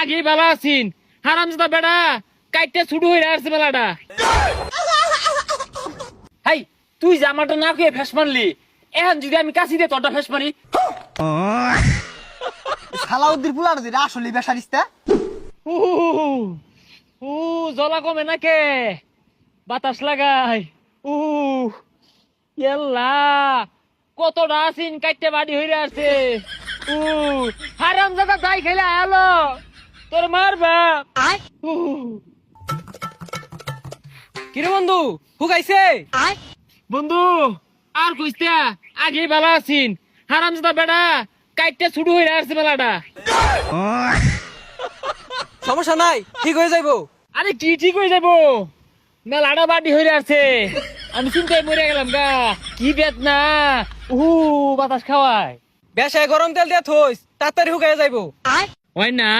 আগে ভালো আছিন। হারাম দাদা বেড়া কাইটে ছুটু হয়ে আসছে বেলাটা। হাই তুই আমারটা না খেয়ে ফেস মারলি এখন যদি আমি কাছি দিয়ে তোরটা ফেস মারি। সালাউদ্দিন পুলার দিলে আসলে বেসারিস্তা উ উ জলা কমে নাকে বাতাস লাগাই। উ এল্লা কতটা আসিন কাইটে বাড়ি হইরে আছে উ হারাম দাদা যাই খেলে আলো। তোর মারবা উ কিরে বন্ধু হুকাইছে বন্ধু আর কইতে আগে ভালো আছিন। বেড়া কাইটে ছুটু হইরে আসছে মেলাটা সমস্যা নাই ঠিক হয়ে যাইবো। আরে কি ঠিক হয়ে যাব মেলাটা বাড়ি হয়ে আছে আমি চিন্তায় মরে গেলাম গা। কি বেত না উহু বাতাস খাওয়ায়। বেশায় গরম তেল দিয়ে থইস তাড়াতাড়ি হুকাই যাইবো। হয় না